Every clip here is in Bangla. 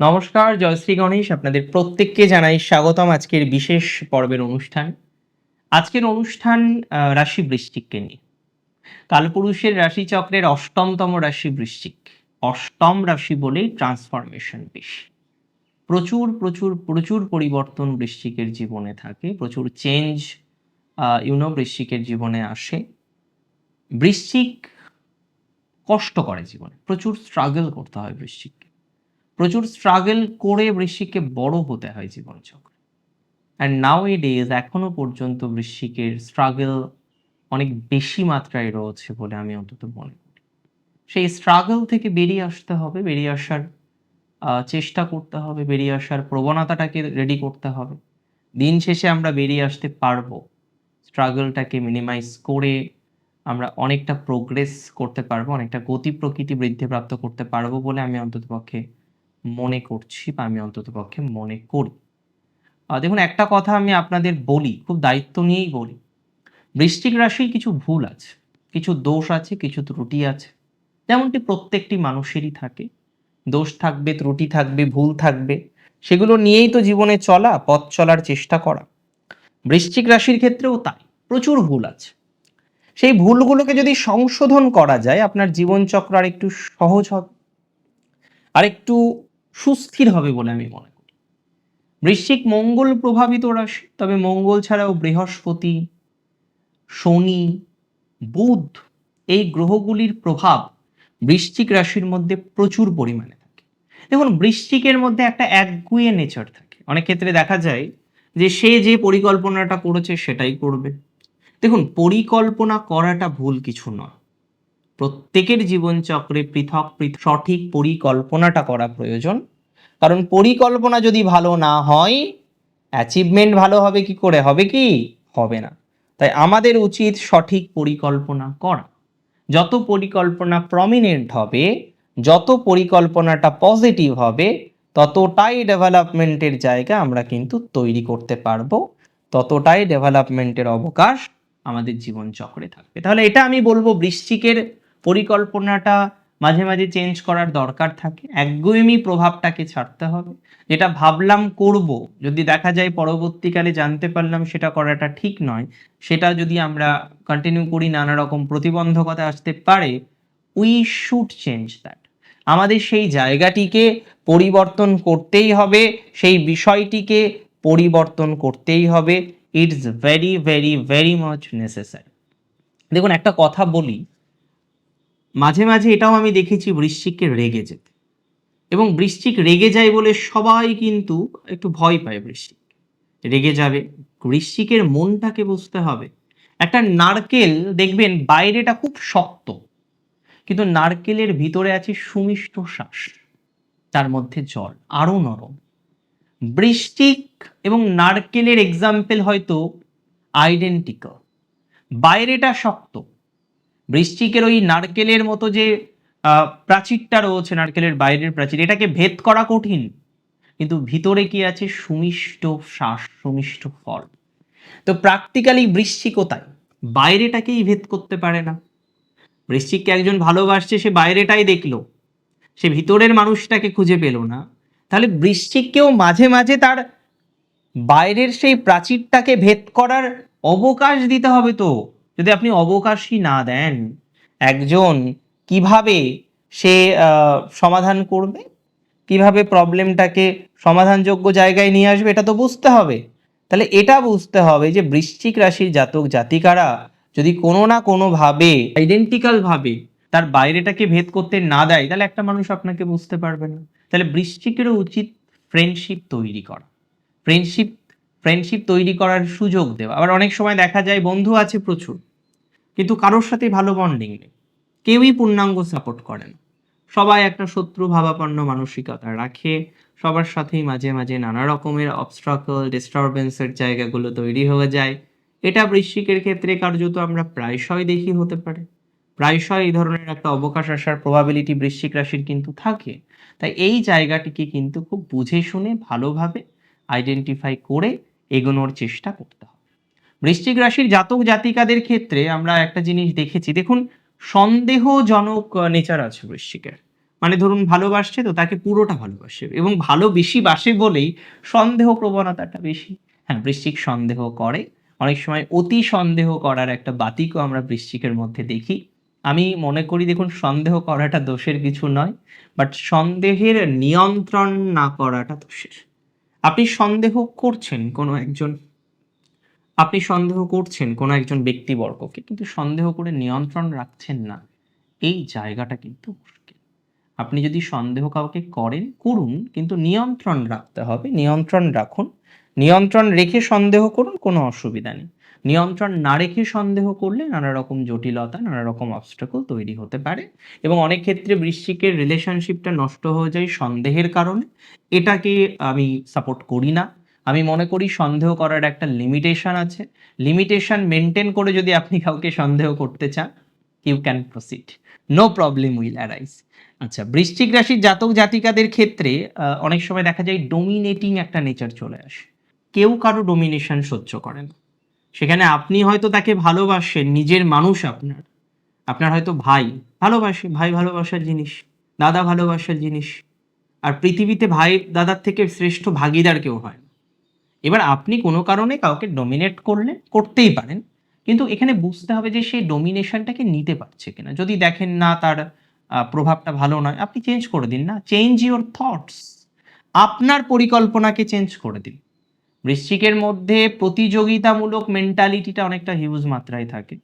নমস্কার, জয়শ্রী গণেশ আপনাদের প্রত্যেককে জানাই স্বাগতম আজকের বিশেষ পর্বের অনুষ্ঠান। আজকের অনুষ্ঠান রাশি বৃশ্চিককে নিয়ে। কালপুরুষের রাশিচক্রের অষ্টমতম রাশি বৃশ্চিক অষ্টম রাশি বলেই ট্রান্সফরমেশন বেশি প্রচুর প্রচুর প্রচুর পরিবর্তন বৃশ্চিকের জীবনে থাকে, প্রচুর চেঞ্জ ইউনো বৃশ্চিকের জীবনে আসে। বৃশ্চিক কষ্ট করে জীবনে, প্রচুর স্ট্রাগল করতে হয় বৃশ্চিককে। প্রচুর স্ট্রাগল করে বৃশ্চিককে বড় হতে হয় জীবন চক্রে অ্যান্ড নাও এ ডেজ এখনও পর্যন্ত বৃশ্চিকের স্ট্রাগল অনেক বেশি মাত্রায় রয়েছে বলে আমি অন্তত মনে করি। সেই স্ট্রাগল থেকে বেরিয়ে আসতে হবে, বেরিয়ে আসার চেষ্টা করতে হবে, বেরিয়ে আসার প্রবণতাটাকে রেডি করতে হবে। দিন শেষে আমরা বেরিয়ে আসতে পারব। স্ট্রাগলটাকে মিনিমাইজ করে আমরা অনেকটা প্রোগ্রেস করতে পারব, অনেকটা গতি প্রকৃতি বৃদ্ধিপ্রাপ্ত করতে পারব বলে আমি অন্ততপক্ষে মনে করছি বা আমি অন্ততপক্ষে মনে করি। দেখুন, একটা কথা আমি আপনাদের বলি, খুব দায়িত্ব নিয়েই বলি। বৃশ্চিক রাশির কিছু ভুল আছে, কিছু দোষ আছে, কিছু ত্রুটি আছে। যেমনটি প্রত্যেকটি মানুষেরই থাকে। দোষ থাকবে, ত্রুটি থাকবে, ভুল থাকবে। সেগুলো নিয়েই তো জীবনে চলা, পথ চলার চেষ্টা করা। বৃশ্চিক রাশির ক্ষেত্রেও তাই, প্রচুর ভুল আছে। সেই ভুলগুলোকে যদি সংশোধন করা যায়, আপনার জীবনচক্র আর একটু সহজ হবে। আর একটু সুস্থির হবে বলে আমি মনে করি। বৃশ্চিক মঙ্গল প্রভাবিত রাশি, তবে মঙ্গল ছাড়াও বৃহস্পতি, শনি, বুধ এই গ্রহগুলির প্রভাব বৃশ্চিক রাশির মধ্যে প্রচুর পরিমাণে থাকে। দেখুন, বৃশ্চিকের মধ্যে একটা একগুয়ে নেচার থাকে। অনেক ক্ষেত্রে দেখা যায় যে সে যে পরিকল্পনাটা করেছে সেটাই করবে। দেখুন, পরিকল্পনা করাটা ভুল কিছু নয়। প্রত্যেকের জীবনচক্রে পৃথক পৃথক সঠিক পরিকল্পনাটা করা প্রয়োজন। কারণ পরিকল্পনা যদি ভালো না হয় অ্যাচিভমেন্ট ভালো হবে কি করে? হবে কি? হবে না। তাই আমাদের উচিত সঠিক পরিকল্পনা করা। যত পরিকল্পনা প্রমিনেন্ট হবে, যত পরিকল্পনাটা পজিটিভ হবে, ততটাই ডেভেলপমেন্টের জায়গা আমরা কিন্তু তৈরি করতে পারব। ততটাই ডেভেলপমেন্টের অবকাশ আমাদের জীবন চক্রে থাকবে। তাহলে এটা আমি বলব বৃশ্চিকের পরিকল্পনাটা মাঝে মাঝে চেঞ্জ করার দরকার থাকে। একগুয়েমি প্রভাবটাকে ছাড়তে হবে। যেটা ভাবলাম করব, যদি দেখা যায় পরবর্তীকালে জানতে পারলাম সেটা করাটা ঠিক নয়, সেটা যদি আমরা কন্টিনিউ করি, নানা রকম প্রতিবন্ধকতা আসতে পারে উই শুড চেঞ্জ দ্যাট আমাদের সেই জায়গাটিকে পরিবর্তন করতেই হবে, সেই বিষয়টিকে পরিবর্তন করতেই হবে। It's very very very much necessary দেখুন, একটা কথা বলি মাঝে মাঝে এটাও আমি দেখেছি বৃশ্চিককে রেগে যেতে। এবং বৃশ্চিক রেগে যায় বলে সবাই কিন্তু একটু ভয় পায় বৃশ্চিক। রেগে যাবে, বৃশ্চিকের মনটাকে বুঝতে হবে। একটা নারকেল, দেখবেন বাইরেটা খুব শক্ত, কিন্তু নারকেলের ভিতরে আছে সুমিষ্ট শ্বাস, তার মধ্যে জল, আরও নরম। বৃষ্টিক এবং নারকেলের এক্সাম্পল হয়তো আইডেন্টিক্যাল বাইরেটা শক্ত বৃশ্চিকের ওই নারকেলের মতো যে প্রাচীরটা রয়েছে, নারকেলের বাইরের প্রাচীর, এটাকে ভেদ করা কঠিন। কিন্তু ভিতরে কি আছে? সুমিষ্ট শ্বাস, সুমিষ্ট ফল। তো প্র্যাকটিক্যালি বৃশ্চিকও তাই বাইরেটাকেই ভেদ করতে পারে না। বৃশ্চিককে একজন ভালোবাসছে, সে বাইরেটাই দেখল। সে ভিতরের মানুষটাকে খুঁজে পেল না। তাহলে বৃশ্চিককেও মাঝে মাঝে তার বাইরের সেই প্রাচীরটাকে ভেদ করার অবকাশ দিতে হবে তো। যদি আপনি অবকাশই না দেন, একজন কীভাবে সে সমাধান করবে? কীভাবে প্রবলেমটাকে সমাধানযোগ্য জায়গায় নিয়ে আসবে? এটা তো বুঝতে হবে। তাহলে এটা বুঝতে হবে যে বৃশ্চিক রাশির জাতক জাতিকারা যদি কোনো না কোনোভাবে আইডেন্টিক্যালভাবে তার বাইরেটাকে ভেদ করতে না দেয়, তাহলে একটা মানুষ আপনাকে বুঝতে পারবে না। তাহলে বৃশ্চিকেরও উচিত ফ্রেন্ডশিপ তৈরি করা। ফ্রেন্ডশিপ ফ্রেন্ডশিপ তৈরি করার সুযোগ দেওয়া। আবার অনেক সময় দেখা যায় বন্ধু আছে প্রচুর, কিন্তু কারোর সাথে ভালো বন্ডিং নেই। কেউই পূর্ণাঙ্গ সাপোর্ট করেন সবাই একটা শত্রু ভাবাপন্ন মানসিকতা রাখে। সবার সাথেই মাঝে মাঝে নানা রকমের অবস্ট্রাকল ডিস্টারবেন্সের জায়গাগুলো তৈরি হয়ে যায়। এটা বৃশ্চিকের ক্ষেত্রে কার্যত আমরা প্রায়শই দেখি হতে পারে। প্রায়শই এই ধরনের একটা অবকাশ আসার প্রবাবিলিটি বৃশ্চিক রাশির কিন্তু থাকে। তাই এই জায়গাটিকে কিন্তু খুব বুঝে শুনে, ভালোভাবে আইডেন্টিফাই করে এগোনোর চেষ্টা করতে হবে। বৃশ্চিক রাশির জাতক জাতিকাদের ক্ষেত্রে আমরা একটা জিনিস দেখেছি, দেখুন সন্দেহজনক নেচার আছে বৃশ্চিকের। মানে ধরুন ভালোবাসছে তো তাকে পুরোটা ভালোবাসে এবং ভালো বেশি বাসে বলেই সন্দেহ প্রবণতাটা বেশি। হ্যাঁ বৃশ্চিক সন্দেহ করে। অনেক সময় অতি সন্দেহ করার একটা বাতিকও আমরা বৃশ্চিকের মধ্যে দেখি। আমি মনে করি, দেখুন, সন্দেহ করাটা দোষের কিছু নয় বাট সন্দেহের নিয়ন্ত্রণ না করাটা দোষের। আপনি সন্দেহ করছেন কোনো একজন? আপনি সন্দেহ করছেন কোনো একজন ব্যক্তিবর্গকে, কিন্তু সন্দেহ করে নিয়ন্ত্রণ রাখছেন না। এই জায়গাটা কিন্তু মুশকিল। আপনি যদি সন্দেহ কাউকে করেন, করুন, কিন্তু নিয়ন্ত্রণ রাখতে হবে। নিয়ন্ত্রণ রাখুন। নিয়ন্ত্রণ রেখে সন্দেহ করুন, কোনো অসুবিধা নেই। নিয়ন্ত্রণ না রেখে সন্দেহ করলে নানা রকম জটিলতা, নানা রকম অবস্টাকল তৈরি হতে পারে এবং অনেক ক্ষেত্রে বৃশ্চিকের রিলেশনশিপটা নষ্ট হয়ে যায় সন্দেহের কারণে। এটাকে আমি সাপোর্ট করি না। আমি মনে করি সন্দেহ করার একটা লিমিটেশন আছে। লিমিটেশন মেনটেন করে যদি আপনি কাউকে সন্দেহ করতে চান you can proceed no problem will arise আচ্ছা বৃশ্চিক রাশির জাতক জাতিকাদের ক্ষেত্রে অনেক সময় দেখা যায় ডোমিনেটিং একটা নেচার চলে আসে। কেউ কারও ডোমিনেশন সহ্য করে না সেখানে আপনি হয়তো তাকে ভালোবাসেন, নিজের মানুষ আপনার। আপনার হয়তো ভাই ভালোবাসে, ভাই ভালোবাসার জিনিস, দাদা ভালোবাসার জিনিস। আর পৃথিবীতে ভাই দাদার থেকে শ্রেষ্ঠ ভাগিদার কেউ হয় না। এবার আপনি কোনো কারণে কাউকে ডোমিনেট করলে, করতেই পারেন, কিন্তু এখানে বুঝতে হবে যে সেই ডোমিনেশনটাকে নিতে পারছে কিনা। যদি দেখেন না তার প্রভাবটা ভালো নয়, আপনি চেঞ্জ করে দিন না। চেঞ্জ ইউর থটস আপনার পরিকল্পনাকে চেঞ্জ করে দিন। বৃশ্চিকের মধ্যে প্রতিযোগিতামূলক মেন্টালিটিটা অনেকটা হিউজ মাত্রায় থাকে।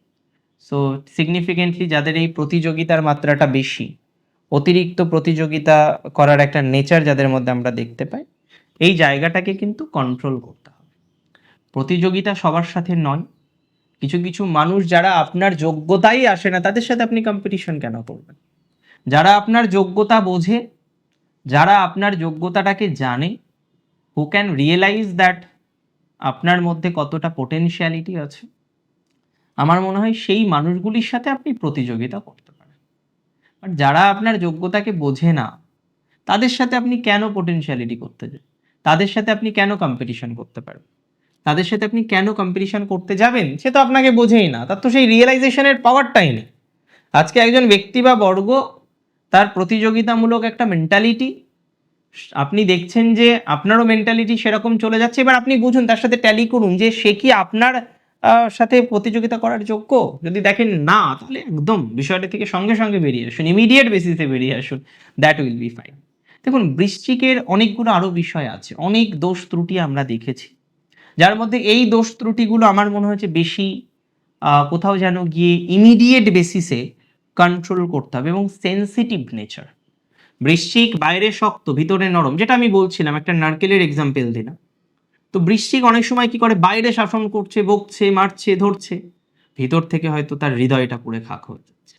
সো সিগনিফিকেন্টলি যাদের এই প্রতিযোগিতার মাত্রাটা বেশি, অতিরিক্ত প্রতিযোগিতা করার একটা নেচার যাদের মধ্যে আমরা দেখতে পাই, এই জায়গাটাকে কিন্তু কন্ট্রোল করতে হবে। প্রতিযোগিতা সবার সাথে নয়। কিছু কিছু মানুষ যারা আপনার যোগ্যতাই আসে না, তাদের সাথে আপনি কম্পিটিশন কেন করবেন? যারা আপনার যোগ্যতা বোঝে, যারা আপনার যোগ্যতাটাকে জানে হু ক্যান রিয়েলাইজ দ্যাট আপনার মধ্যে কতটা পোটেনশিয়ালিটি আছে? আমার মনে হয় সেই মানুষগুলির সাথে আপনি প্রতিযোগিতা করতে পারেন। বাট যারা আপনার যোগ্যতাকে বোঝে না, তাদের সাথে আপনি কেন পোটেনশিয়ালিটি করতে যান? তাদের সাথে আপনি কেন কম্পিটিশন করতে পারবেন? তাদের সাথে আপনি কেন কম্পিটিশন করতে যাবেন, সে তো আপনাকে বোঝেই না। তার তো সেই রিয়েলাইজেশনের পাওয়ারটাই নেই। আজকে একজন ব্যক্তি বা বর্গ, তার প্রতিযোগিতামূলক একটা মেন্টালিটি আপনি দেখছেন যে আপনারও মেন্টালিটি সেরকম চলে যাচ্ছে। এবার আপনি বুঝুন, তার সাথে ট্যালি করুন যে সে কি আপনার সাথে প্রতিযোগিতা করার যোগ্য? যদি দেখেন না, তাহলে একদম বিষয়টা থেকে সঙ্গে সঙ্গে বেরিয়ে আসুন ইমিডিয়েট বেসিসে বেরিয়ে আসুন দ্যাট উইল বি ফাইন দেখুন, বৃশ্চিকের অনেকগুলো আরও বিষয় আছে, অনেক দোষ ত্রুটি আমরা দেখেছি। যার মধ্যে এই দোষ ত্রুটিগুলো আমার মনে হয়েছে বেশি কোথাও যেন গিয়ে ইমিডিয়েট বেসিসে কন্ট্রোল করতে হবে এবং সেন্সিটিভ নেচার বৃশ্চিক বাইরে শক্ত, ভিতরে নরম, যেটা আমি বলছিলাম, একটা নারকেলের এক্সাম্পল দিলাম। তো বৃশ্চিক অনেক সময় কি করে? বাইরে শাসন করছে, বকছে, মারছে, ধরছে। ভিতর থেকে হয়তো তার হৃদয়টা পুড়ে খাক হয়ে যাচ্ছে।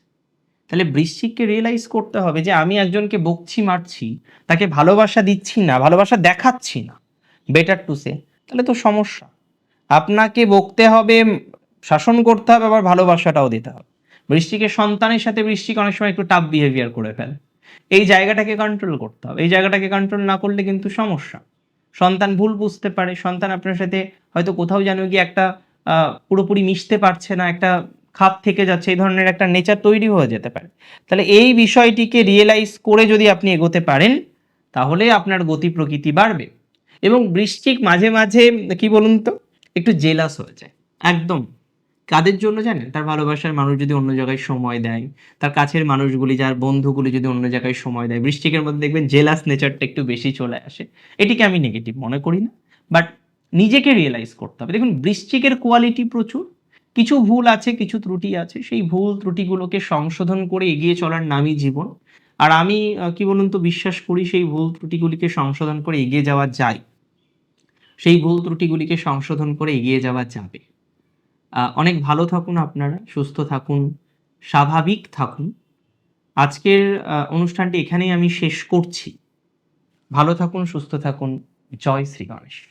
তাহলে বৃশ্চিককে রিয়েলাইজ করতে হবে যে আমি একজনকে বকছি, মারছি, তাকে ভালোবাসা দিচ্ছি না, ভালোবাসা দেখাচ্ছি না। বেটার টু সে তাহলে তো সমস্যা। আপনাকে বকতে হবে, শাসন করতে হবে, আবার ভালোবাসাটাও দিতে হবে। বৃষ্টিকে সন্তানের সাথে বৃশ্চিক অনেক সময় একটু টাফ বিহেভিয়ার করে ফেলে। এই জায়গাটাকে কন্ট্রোল করতে হবে। এই জায়গাটাকে কন্ট্রোল না করলে কিন্তু সমস্যা। সন্তান ভুল বুঝতে পারে। সন্তান আপনার সাথে হয়তো কোথাও যেন গিয়ে একটা পুরোপুরি মিশতে পারছে না, একটা খাপ থেকে যাচ্ছে, এই ধরনের একটা নেচার তৈরি হয়ে যেতে পারে। তাহলে এই বিষয়টিকে রিয়েলাইজ করে যদি আপনি এগোতে পারেন, তাহলে আপনার গতি প্রকৃতি বাড়বে। এবং বৃশ্চিক মাঝে মাঝে, কি বলুন তো? একটু জেলাস হয়ে যায়। একদম। কাদের জন্য জানেন? তার ভালোবাসার মানুষ যদি অন্য জায়গায় সময় দেয়, তার কাছের মানুষগুলি, যার বন্ধুগুলি যদি অন্য জায়গায় সময় দেয় বৃষ্টিকের মধ্যে দেখবেন জেলাস নেচারটা একটু বেশি চলে আসে। এটিকে আমি নেগেটিভ মনে করি না বাট নিজেকে রিয়েলাইজ করতে হবে। দেখুন, বৃশ্চিকের কোয়ালিটি প্রচুর, কিছু ভুল আছে, কিছু ত্রুটি আছে, সেই ভুল ত্রুটিগুলোকে সংশোধন করে এগিয়ে চলার নামই জীবন। আর আমি কি বলুন তো, বিশ্বাস করি সেই ভুল ত্রুটিগুলিকে সংশোধন করে এগিয়ে যাওয়া যায়। সেই ভুল ত্রুটিগুলিকে সংশোধন করে এগিয়ে যাওয়া যাবে। অনেক ভালো থাকুন আপনারা, সুস্থ থাকুন, স্বাভাবিক থাকুন। আজকের অনুষ্ঠানটি এখানেই আমি শেষ করছি। ভালো থাকুন, সুস্থ থাকুন। জয় শ্রী গণেশ।